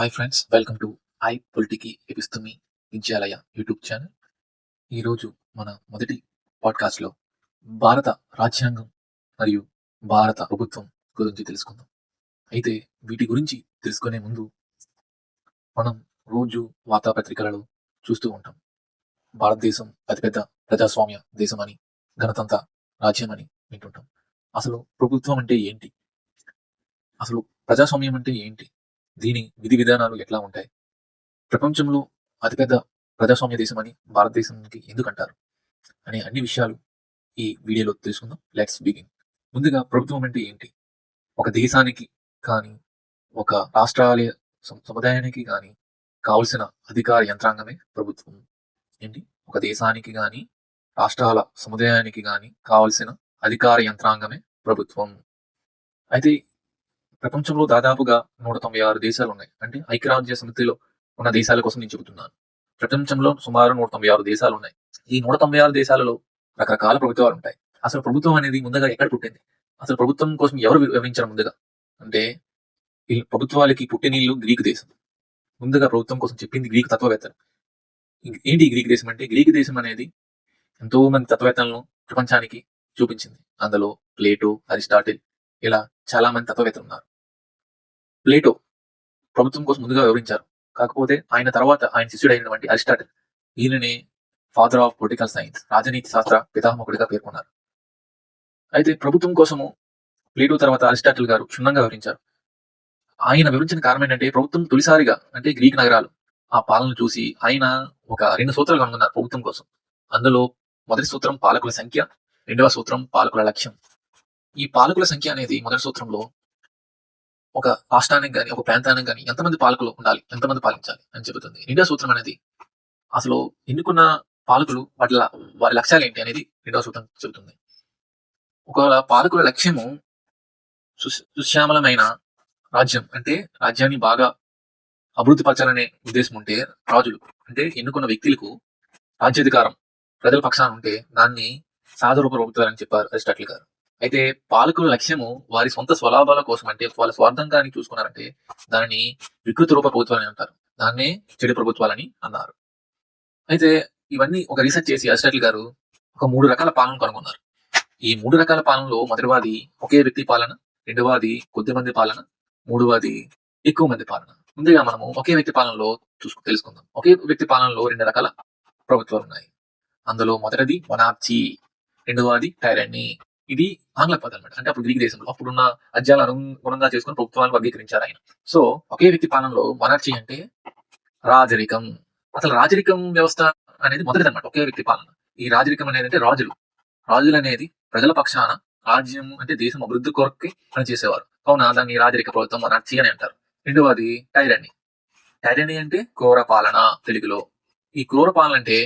Hi friends welcome to I పొలిటికి ఎపిస్తుమి విద్యాలయ YouTube channel ఈరోజు మన మొదటి పాడ్కాస్ట్లో భారత రాజ్యాంగం మరియు భారత ప్రభుత్వం గురించి తెలుసుకుందాం. అయితే వీటి గురించి తెలుసుకునే ముందు మనం రోజు వార్తాపత్రికలలో చూస్తూ ఉంటాం. భారతదేశం అతిపెద్ద ప్రజాస్వామ్య దేశం అని గణతంత్ర రాజ్యం అని వింటుంటాం. అసలు ప్రభుత్వం అంటే ఏంటి? అసలు ప్రజాస్వామ్యం అంటే ఏంటి? దీని విధి విధానాలు ఎట్లా ఉంటాయి? ప్రపంచంలో అతిపెద్ద ప్రజాస్వామ్య దేశం అని భారతదేశానికి ఎందుకంటారు? అనే అన్ని విషయాలు ఈ వీడియోలో తెలుసుకుందాం. లెట్స్ బిగిన్ ముందుగా ప్రభుత్వం అంటే ఏంటి? ఒక దేశానికి కానీ ఒక రాష్ట్రాల సముదాయానికి కానీ కావలసిన అధికార యంత్రాంగమే ప్రభుత్వం. ఏంటి? ఒక దేశానికి కానీ రాష్ట్రాల సముదాయానికి కానీ కావలసిన అధికార యంత్రాంగమే ప్రభుత్వం. అయితే ప్రపంచంలో దాదాపుగా నూట తొంభై ఆరు దేశాలు ఉన్నాయి అంటే ఐక్యరాజ్య సమితిలో ఉన్న దేశాల కోసం నేను చెబుతున్నాను. ప్రపంచంలో సుమారు నూట తొంభై ఆరు దేశాలు ఉన్నాయి ఈ నూట తొంభై ఆరు దేశాలలో రకరకాల ప్రభుత్వాలు ఉంటాయి. అసలు ప్రభుత్వం అనేది ముందుగా ఎక్కడ పుట్టింది? అసలు ప్రభుత్వం కోసం ఎవరు వివరించారు ముందుగా? అంటే ప్రభుత్వాలకి పుట్టినీళ్ళు గ్రీకు దేశం. ముందుగా ప్రభుత్వం కోసం చెప్పింది గ్రీకు తత్వవేత్తలు. ఏంటి గ్రీక్ దేశం అంటే? గ్రీక్ దేశం అనేది ఎంతో మంది తత్వవేత్తలను ప్రపంచానికి చూపించింది. అందులో ప్లేటో అరిస్టాటిల్ ఇలా చాలా మంది తత్వవేత్తలు ఉన్నారు. ప్లేటో ప్రభుత్వం కోసం ముందుగా వివరించారు. కాకపోతే ఆయన తర్వాత ఆయన శిష్యుడైనటువంటి అరిస్టాటిల్ ఈయననే ఫాదర్ ఆఫ్ పొలిటికల్ సైన్స్ రాజనీతి శాస్త్ర పితామకుడిగా పేర్కొన్నారు. అయితే ప్రభుత్వం కోసము ప్లేటో తర్వాత అరిస్టాటిల్ గారు క్షుణ్ణంగా వివరించారు. ఆయన వివరించిన కారణం ఏంటంటే ప్రభుత్వం తొలిసారిగా అంటే గ్రీక్ నగరాలు ఆ పాలన చూసి ఆయన ఒక రెండు సూత్రాలు కనుగొన్నారు ప్రభుత్వం కోసం. అందులో మొదటి సూత్రం పాలకుల సంఖ్య రెండవ సూత్రం పాలకుల లక్ష్యం. ఈ పాలకుల సంఖ్య అనేది మొదటి సూత్రంలో ఒక రాష్ట్రానికి కానీ ఒక ప్రాంతానికి కానీ ఎంతమంది పాలకులు ఉండాలి? ఎంతమంది పాలించాలి? అని చెబుతుంది. రెండో సూత్రం అనేది అసలు ఎన్నుకున్న పాలకులు వాటి వారి లక్ష్యాలు ఏంటి అనేది రెండో సూత్రం చెబుతుంది. ఒకవేళ పాలకుల లక్ష్యము సుశ్యామలమైన రాజ్యం అంటే రాజ్యాన్ని బాగా అభివృద్ధి పరచాలనే ఉద్దేశం ఉంటే రాజులు అంటే ఎన్నుకున్న వ్యక్తులకు రాజ్యాధికారం ప్రజల పక్షాన ఉంటే దాన్ని సాధరూప ప్రభుత్వాలని చెప్పారు అరిస్టాటిల్ గారు. అయితే పాలకుల లక్ష్యము వారి సొంత స్వలాభాల కోసం అంటే వాళ్ళ స్వార్థంగా చూసుకున్నారంటే దానిని వికృత రూప ప్రభుత్వాలని అంటారు. దాన్నే చెడు ప్రభుత్వాలని అన్నారు. అయితే ఇవన్నీ ఒక రీసెర్చ్ చేసి అరిస్టాటిల్ గారు ఒక మూడు రకాల పాలన కనుగొన్నారు. ఈ మూడు రకాల పాలనలో మొదటివాది ఒకే వ్యక్తి పాలన రెండవది కొద్ది మంది పాలన మూడవది ఎక్కువ మంది పాలన. ముందుగా మనము ఒకే వ్యక్తి పాలనలో చూసుకు తెలుసుకుందాం. ఒకే వ్యక్తి పాలనలో రెండు రకాల ప్రభుత్వాలు ఉన్నాయి. అందులో మొదటిది వనాప్చి రెండవది టైరన్నీ. ఇది ఆంగ్ల పదం అనమాట అంటే అప్పుడు గ్రీక్ దేశంలో అప్పుడున్న అజ్యాల అనుగుణంగా చేసుకుని ప్రభుత్వాన్ని వర్గీకరించారు ఆయన. సో ఒకే వ్యక్తి పాలనలో మొనార్చి అంటే రాజరికం. అసలు రాజరికం వ్యవస్థ అనేది మొదటిది అనమాట ఒకే వ్యక్తి పాలన. ఈ రాజరికం అనేది అంటే రాజులు. రాజులు అనేది ప్రజల పక్షాన రాజ్యం అంటే దేశం అభివృద్ధి కొరకే పనిచేసేవారు కావున దాన్ని రాజరిక ప్రభుత్వం మొనార్చి అని అంటారు. రెండవది టైరనీ టైరనీ అంటే క్రూర పాలన తెలుగులో. ఈ క్రూర పాలన అంటే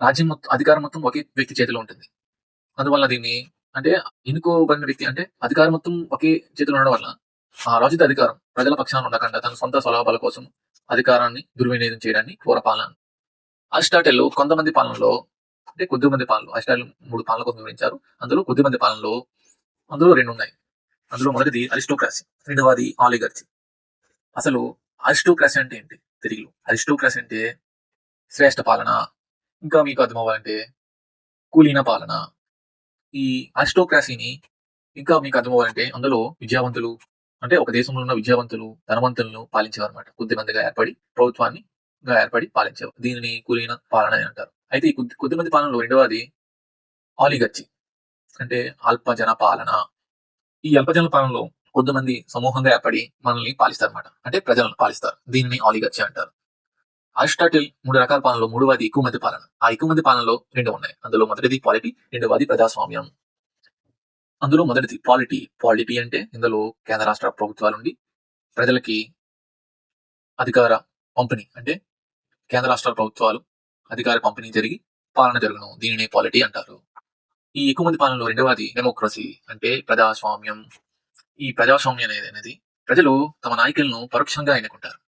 రాజ్యం మొత్తం అధికారం మొత్తం ఒకే వ్యక్తి చేతిలో ఉంటుంది. అందువల్ల దీన్ని అంటే ఎన్నుకోబడిన వ్యక్తి అంటే అధికారం మొత్తం ఒకే చేతిలో ఉండడం వల్ల ఆ రాజుత అధికారం ప్రజల పక్షాన ఉండకుండా తన సొంత స్వలాభాల కోసం అధికారాన్ని దుర్వినియోగం చేయడాన్ని క్రూర పాలన. కొంతమంది పాలనలో అంటే కొద్ది మంది పాలనలు అరిస్టాటిల్ మూడు పాలన కోసం వివరించారు. అందులో కొద్ది మంది పాలనలో అందులో రెండు ఉన్నాయి. అందులో మొదటిది అరిస్టోక్రసీ రెండవది ఆలిగర్చి. అసలు అరిస్టోక్రసీ అంటే ఏంటి? తెలుగులో అరిస్టోక్రసీ అంటే శ్రేష్ఠ పాలన ఇంకా మీకు అర్థం అవ్వాలంటే పాలన ఈ అరిస్టోక్రసీని ఇంకా మీకు అర్థం అవ్వాలంటే అందులో విద్యావంతులు అంటే ఒక దేశంలో ఉన్న విద్యావంతులు ధనవంతులను పాలించేవారు అనమాట కొద్ది మందిగా ఏర్పడి ప్రభుత్వాన్ని ఏర్పడి పాలించేవారు. దీనిని కులీన పాలన అని అంటారు. అయితే ఈ కొద్ది కొద్ది మంది పాలనలో రెండవది ఆలిగచ్చి అంటే అల్పజన పాలన. ఈ అల్పజన పాలనలో కొద్దిమంది సమూహంగా ఏర్పడి మనల్ని పాలిస్తారు అనమాట అంటే ప్రజలను పాలిస్తారు. దీనిని ఆలిగచ్చి అంటారు. అరిస్టాటిల్ మూడు రకాల పాలనలో మూడవది ఎక్కువ మంది పాలన. ఆ ఎక్కువ మంది పాలనలో రెండు ఉన్నాయి. అందులో మొదటిది పాలిటీ రెండవది ప్రజాస్వామ్యం. అందులో మొదటిది పాలిటీ పాలిటీ అంటే ఇందులో కేంద్ర రాష్ట్ర ప్రభుత్వాలు ఉండి ప్రజలకి అధికార పంపిణీ అంటే కేంద్ర రాష్ట్ర ప్రభుత్వాలు అధికార పంపిణీ జరిగి పాలన జరుగును దీనిని పాలిటీ అంటారు. ఈ ఎక్కువ మంది పాలనలో రెండవది డెమోక్రసీ అంటే ప్రజాస్వామ్యం. ఈ ప్రజాస్వామ్యం అనేది అనేది ప్రజలు తమ నాయకులను పరోక్షంగా ఎన్నుకుంటారు.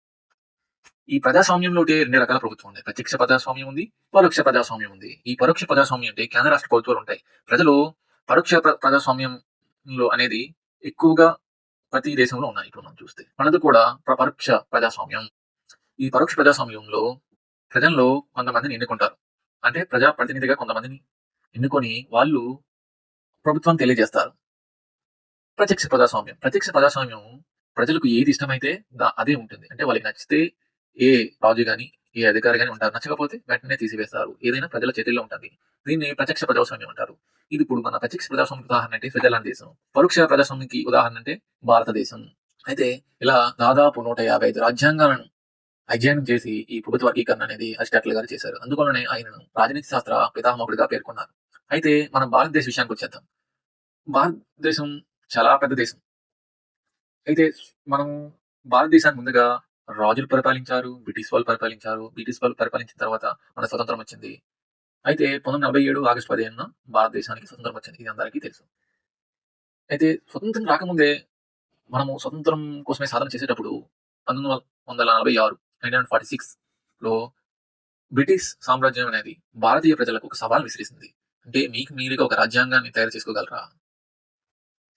ఈ ప్రజాస్వామ్యంలో రెండు రకాల ప్రభుత్వం ఉంది ప్రత్యక్ష ప్రజాస్వామ్యం ఉంది పరోక్ష ప్రజాస్వామ్యం ఉంది. ఈ పరోక్ష ప్రజాస్వామ్యం అంటే కేంద్ర రాష్ట్ర ప్రభుత్వాలు ఉంటాయి. ప్రజలు పరోక్ష ప్ర- ప్రజాస్వామ్యంలో అనేది ఎక్కువగా ప్రతి దేశంలో ఉన్నాయి ఇప్పుడు మనం చూస్తే. మనది కూడా పరోక్ష ప్రజాస్వామ్యం. ఈ పరోక్ష ప్రజాస్వామ్యంలో ప్రజల్లో కొంతమందిని ఎన్నుకుంటారు. అంటే ప్రజా ప్రతినిధిగా కొంతమందిని ఎన్నుకొని వాళ్ళు ప్రభుత్వం తెలియజేస్తారు. ప్రత్యక్ష ప్రజాస్వామ్యం. ప్రత్యక్ష ప్రజాస్వామ్యం ప్రజలకు ఏది ఇష్టమైతే అదే ఉంటుంది. అంటే వాళ్ళకి నచ్చితే ఏ రాజు గాని ఏ అధికారి గాని ఉంటారు. నచ్చకపోతే వెంటనే తీసివేస్తారు. ఏదైనా ప్రజల చేతుల్లో ఉంటుంది. దీన్ని ప్రత్యక్ష ప్రజాస్వామ్యం అంటారు. ఇది ఇప్పుడు మన ప్రత్యక్ష ప్రజాస్వామ్యం ఉదాహరణ అంటే స్విట్జర్లాండ్ దేశం. పరోక్ష ప్రజాస్వామ్యానికి ఉదాహరణ అంటే భారతదేశం. అయితే ఇలా దాదాపు నూట యాభై ఐదు రాజ్యాంగాలను అధ్యయనం చేసి ఈ ప్రభుత్వ వర్గీకరణ అనేది అరిస్టాటిల్ గారు చేశారు. అందువలనే ఆయనను రాజనీతి శాస్త్ర పితామహుడిగా పేర్కొన్నారు. అయితే మనం భారతదేశ విషయానికి వచ్చేద్దాం. భారతదేశం చాలా పెద్ద దేశం. అయితే మనం భారతదేశాన్ని ముందుగా రాజులు పరిపాలించారు బ్రిటిష్ వాళ్ళు పరిపాలించారు బ్రిటిష్ వాళ్ళు పరిపాలించిన తర్వాత మన స్వతంత్రం వచ్చింది. అయితే పంతొమ్మిది నలభై ఏడు ఆగస్టు పదిహేనున భారతదేశానికి స్వతంత్రం వచ్చింది. ఇది అందరికీ తెలుసు. అయితే స్వతంత్రం రాకముందే మనము స్వతంత్రం కోసమే సాధన చేసేటప్పుడు పంతొమ్మిది వందల నలభై ఆరు నైన్టీన్ ఫార్టీ సిక్స్లో బ్రిటిష్ సామ్రాజ్యం అనేది భారతీయ ప్రజలకు ఒక సవాల్ విసిరిసింది. అంటే మీకు మీరుగా ఒక రాజ్యాంగాన్ని తయారు చేసుకోగలరా?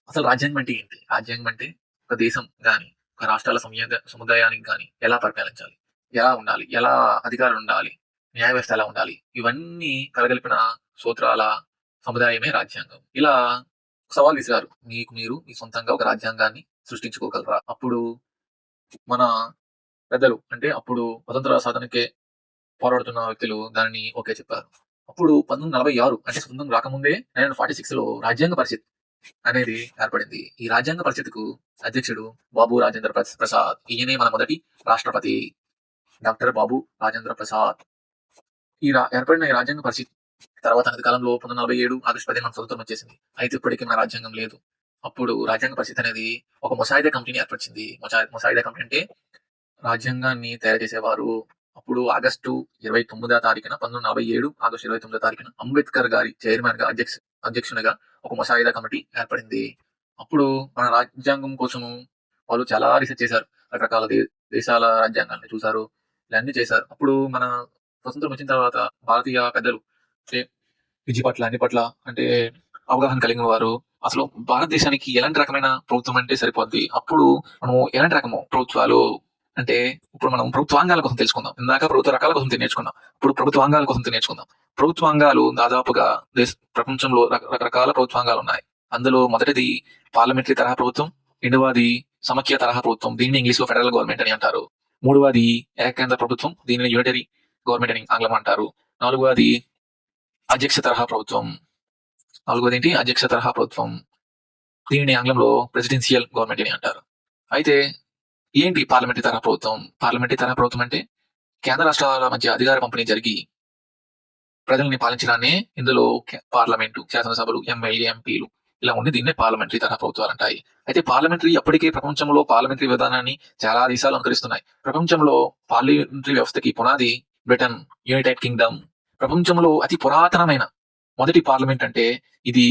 అసలు రాజ్యాంగం అంటే ఏంటి? రాజ్యాంగం అంటే ఒక దేశం కానీ ఒక రాష్ట్రాల సముదాయ సముదాయానికి కానీ ఎలా పరిపాలించాలి? ఎలా ఉండాలి? ఎలా అధికారులు ఉండాలి? న్యాయ వ్యవస్థ ఎలా ఉండాలి? ఇవన్నీ కలగలిపిన సూత్రాల సముదాయమే రాజ్యాంగం. ఇలా సవాల్ విసిరారు. మీకు మీరు మీ సొంతంగా ఒక రాజ్యాంగాన్ని సృష్టించుకోగలరా? అప్పుడు మన పెద్దలు అంటే అప్పుడు స్వతంత్ర సాధనకే పోరాడుతున్న వ్యక్తులు దానిని ఓకే చెప్పారు. అప్పుడు పంతొమ్మిది నలభై ఆరు అంటే స్వతంత్రం రాకముందే నైన్టీన్ ఫార్టీ సిక్స్లో రాజ్యాంగ పరిషత్ అనేది ఏర్పడింది. ఈ రాజ్యాంగ పరిషత్కు అధ్యక్షుడు బాబు రాజేంద్ర ప్రసాద్. ఈయనే మన మొదటి రాష్ట్రపతి. డాక్టర్ బాబు రాజేంద్ర ప్రసాద్. ఈ ఏర్పడిన ఈ రాజ్యాంగ పరిషత్ తర్వాత అనతి కాలంలో పంతొమ్మిది నలభై ఏడు ఆగస్టు పదిహేను మనకు స్వతంత్రం వచ్చేసింది. అయితే ఇప్పటికీ మన రాజ్యాంగం లేదు. అప్పుడు రాజ్యాంగ పరిషత్ అనేది ఒక ముసాయిదా కంపెనీ ఏర్పరిచింది. ముసాయిదా కంపెనీ అంటే రాజ్యాంగాన్ని తయారు చేసేవారు అప్పుడు ఆగస్టు ఇరవై తొమ్మిదో తారీఖున పంతొమ్మిది నలభై ఏడు ఆగస్టు ఇరవై తొమ్మిదో తారీఖున అంబేద్కర్ గారి చైర్మన్గా అధ్యక్ష అధ్యక్షునిగా ఒక ముసాయిదా కమిటీ ఏర్పడింది. అప్పుడు మన రాజ్యాంగం కోసము వాళ్ళు చాలా రీసెర్చ్ చేశారు. రకరకాల దేశాల రాజ్యాంగాన్ని చూశారు. ఇవన్నీ చేశారు. అప్పుడు మన స్వతంత్రం వచ్చిన తర్వాత భారతీయ పెద్దలు అంటే విద్య పట్ల అన్ని పట్ల అంటే అవగాహన కలిగిన వారు అసలు భారతదేశానికి ఎలాంటి రకమైన ప్రభుత్వం అంటే సరిపోద్ది? అప్పుడు మనం ఎలాంటి రకము ప్రభుత్వాలు అంటే ఇప్పుడు మనం ప్రభుత్వాంగాల కోసం తెలుసుకుందాం. ఇందాక ప్రభుత్వ రకాల కోసం నేర్చుకున్నాం. ఇప్పుడు ప్రభుత్వాంగాల కోసం నేర్చుకుందాం. ప్రభుత్వాంగాలు దాదాపుగా దేశ ప్రపంచంలో రక- రకరకాల ప్రభుత్వాంగాలు ఉన్నాయి. అందులో మొదటిది పార్లమెంటరీ తరహా ప్రభుత్వం రెండవది సమాఖ్య తరహా ప్రభుత్వం. దీన్ని ఇంగ్లీష్లో ఫెడరల్ గవర్నమెంట్ అని అంటారు. మూడవది ఏకేంద్ర ప్రభుత్వం దీనిని యూనిటరీ గవర్నమెంట్ అని ఆంగ్లం అంటారు. నాలుగవది అధ్యక్ష తరహా ప్రభుత్వం. నాలుగవది ఏంటి? అధ్యక్ష తరహా ప్రభుత్వం. దీనిని ఆంగ్లంలో ప్రెసిడెన్షియల్ గవర్నమెంట్ అని అంటారు. అయితే ఏంటి పార్లమెంటరీ తరహా ప్రభుత్వం పార్లమెంటరీ తరహా ప్రభుత్వం అంటే కేంద్ర రాష్ట్రాల మధ్య అధికార పంపిణీ జరిగి ప్రజల్ని పాలించడాన్ని ఇందులో పార్లమెంటు శాసనసభలు ఎమ్మెల్యే ఎంపీలు ఇలా ఉండి దీన్నే పార్లమెంటరీ తరహా ప్రభుత్వాలు అంటాయి. అయితే పార్లమెంటరీ అప్పటికే ప్రపంచంలో పార్లమెంటరీ విధానాన్ని చాలా దేశాలు అనుకరిస్తున్నాయి. ప్రపంచంలో పార్లమెంటరీ వ్యవస్థకి పునాది బ్రిటన్ యునైటెడ్ కింగ్డమ్. ప్రపంచంలో అతి పురాతనమైన మొదటి పార్లమెంట్ అంటే ఇది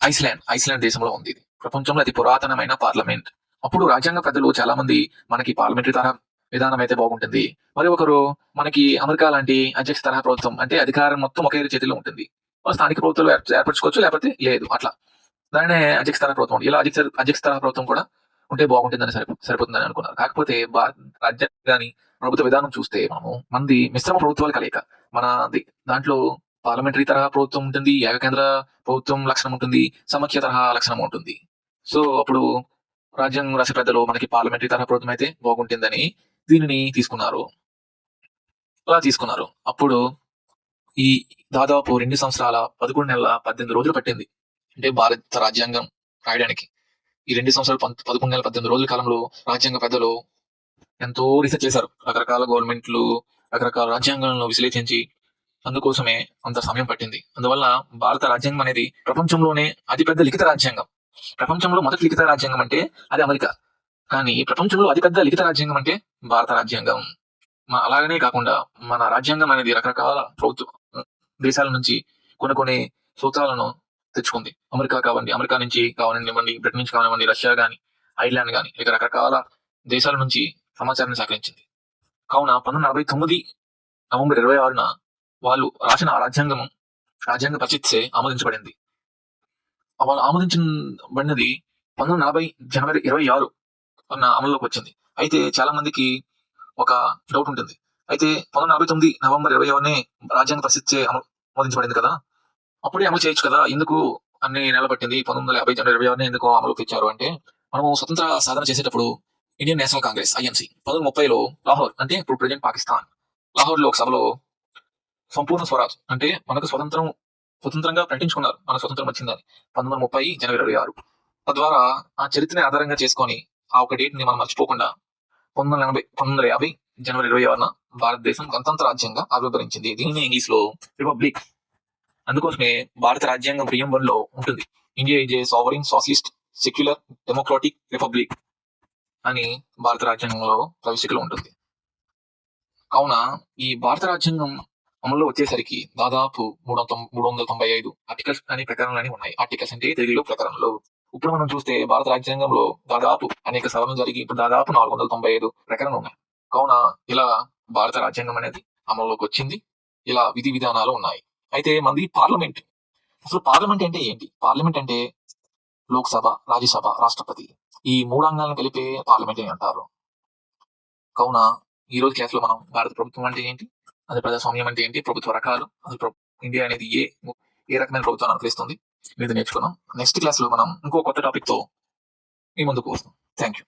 ఐస్లాండ్ ఐస్లాండ్ దేశంలో ఉంది ఇది. ప్రపంచంలో అతి పురాతనమైన పార్లమెంట్. అప్పుడు రాజ్యాంగ పెద్దలు చాలా మంది మనకి పార్లమెంటరీ తరహా విధానం అయితే బాగుంటుంది. మరి ఒకరు మనకి అమెరికా లాంటి అధ్యక్ష తరహా ప్రభుత్వం అంటే అధికారం మొత్తం ఒకే చేతిలో ఉంటుంది. స్థానిక ప్రభుత్వాలు ఏర్పరచుకోవచ్చు లేకపోతే లేదు అట్లా. దానినే అధ్యక్ష తరహా ప్రభుత్వం. ఇలా అధ్యక్ష అధ్యక్ష తరహా ప్రభుత్వం కూడా ఉంటే బాగుంటుందని సరి సరిపోతుందని అనుకున్నారు. కాకపోతే భారత కానీ ప్రభుత్వ విధానం చూస్తే మనము మంది మిశ్రమ ప్రభుత్వాలు కలయిక మన దాంట్లో పార్లమెంటరీ తరహా ప్రభుత్వం ఉంటుంది ఏకకేంద్ర ప్రభుత్వం లక్షణం ఉంటుంది సమాఖ్య తరహా లక్షణం ఉంటుంది. సో అప్పుడు రాజ్యాంగం రాసే పెద్దలు మనకి పార్లమెంటరీ తరహా ప్రభుత్వం అయితే బాగుంటుందని దీనిని తీసుకున్నారు. అలా తీసుకున్నారు. అప్పుడు ఈ దాదాపు రెండు సంవత్సరాల పదకొండు నెలల పద్దెనిమిది రోజులు పట్టింది. అంటే భారత రాజ్యాంగం రాయడానికి. ఈ రెండు సంవత్సరాలు పదకొండు నెలల పద్దెనిమిది రోజుల కాలంలో రాజ్యాంగ పెద్దలు ఎంతో రీసెర్చ్ చేశారు. రకరకాల గవర్నమెంట్లు రకరకాల రాజ్యాంగాలను విశ్లేషించి అందుకోసమే అంత సమయం పట్టింది. అందువల్ల భారత రాజ్యాంగం అనేది ప్రపంచంలోనే అతిపెద్ద లిఖిత రాజ్యాంగం. ప్రపంచంలో మొదటి లిఖిత రాజ్యాంగం అంటే అది అమెరికా. కానీ ప్రపంచంలో అతిపెద్ద లిఖిత రాజ్యాంగం అంటే భారత రాజ్యాంగం. మా అలాగనే కాకుండా మన రాజ్యాంగం అనేది రకరకాల ప్రభుత్వ దేశాల నుంచి కొన్ని కొన్ని సూత్రాలను తెచ్చుకుంది. అమెరికా కావండి అమెరికా నుంచి కావనివ్వండి బ్రిటన్ నుంచి కానివ్వండి రష్యా గాని ఐర్లాండ్ కానీ ఇక రకరకాల దేశాల నుంచి సమాచారాన్ని సేకరించింది. కావున పంతొమ్మిది నలభై తొమ్మిది నవంబర్ ఇరవై ఆరున వాళ్ళు రాసిన రాజ్యాంగం రాజ్యాంగ పరిచిత్సే ఆమోదించబడింది. వాళ్ళు ఆమోదించబడినది పంతొమ్మిది నలభై జనవరి ఇరవై ఆరు అన్న అమల్లోకి వచ్చింది. అయితే చాలా మందికి ఒక డౌట్ ఉంటుంది. అయితే పంతొమ్మిది నలభై తొమ్మిది నవంబర్ ఇరవై ఆరునే రాజ్యాంగ పరిస్థితి ఆమోదించబడింది కదా? అప్పుడే అమలు చేయొచ్చు కదా? ఎందుకు అన్ని నెల పట్టింది పంతొమ్మిది వందల యాభై జనవరి ఇరవై ఆరునే ఎందుకు అమలు తెచ్చారు అంటే మనము స్వతంత్ర సాధన చేసేటప్పుడు ఇండియన్ నేషనల్ కాంగ్రెస్ ఐఎన్సి పంతొమ్మిది ముప్పైలో లాహోర్ అంటే ఇప్పుడు ప్రజెంట్ పాకిస్తాన్ లాహోర్లో ఒక సభలో సంపూర్ణ స్వరాజ్ అంటే మనకు స్వతంత్రం స్వతంత్రంగా ప్రకటించుకున్నారు మన స్వతంత్రం వచ్చిందని పంతొమ్మిది వందల ముప్పై జనవరి ఇరవై ఆరు. తద్వారా ఆ చరిత్రని ఆధారంగా చేసుకొని ఆ ఒక డేట్ని మనం మర్చిపోకుండా పంతొమ్మిది వందల ఎనభై పంతొమ్మిది వందల యాభై జనవరి ఇరవై ఆరున భారతదేశం గణతంత్ర రాజ్యంగా ఆవిర్భవించింది. దీనిని ఇంగ్లీష్లో రిపబ్లిక్. అందుకోసమే భారత రాజ్యాంగం ప్రియంబర్లో ఉంటుంది. India is a sovereign socialist secular democratic republic అని భారత రాజ్యాంగంలో ప్రవేశికలో ఉంటుంది. కావున ఈ భారత రాజ్యాంగం అమల్లో వచ్చేసరికి దాదాపు మూడు వందల మూడు వందల తొంభై ఐదు ఆర్టికల్స్ అనే ప్రకరణలు ఉన్నాయి. ఆర్టికల్స్ అంటే తెలుగులో ప్రకరణలు. ఇప్పుడు మనం చూస్తే భారత రాజ్యాంగంలో దాదాపు అనేక సవరణలు జరిగి ఇప్పుడు దాదాపు నాలుగు వందల తొంభై ఐదు ప్రకరణలు ఉన్నాయి. కావున ఇలా భారత రాజ్యాంగం అనేది అమల్లోకి వచ్చింది. ఇలా విధి విధానాలు ఉన్నాయి. అయితే మనది పార్లమెంట్. అసలు పార్లమెంట్ అంటే ఏంటి? పార్లమెంట్ అంటే లోక్సభ రాజ్యసభ రాష్ట్రపతి ఈ మూడు అంగాలను కలిపే పార్లమెంట్ అని అంటారు. కావున ఈ రోజు క్లాస్లో మనం భారత ప్రభుత్వం అంటే ఏంటి? అది ప్రజాస్వామ్యం అంటే ఏంటి? ప్రభుత్వ రకాలు. అసలు ఇండియా అనేది ఏ ఏ రకమైన ప్రభుత్వాన్ని అనుకరిస్తుంది మీద నేర్చుకున్నాం నెక్స్ట్ క్లాస్లో మనం ఇంకో కొత్త టాపిక్తో మీ ముందుకు వస్తాం. Thank you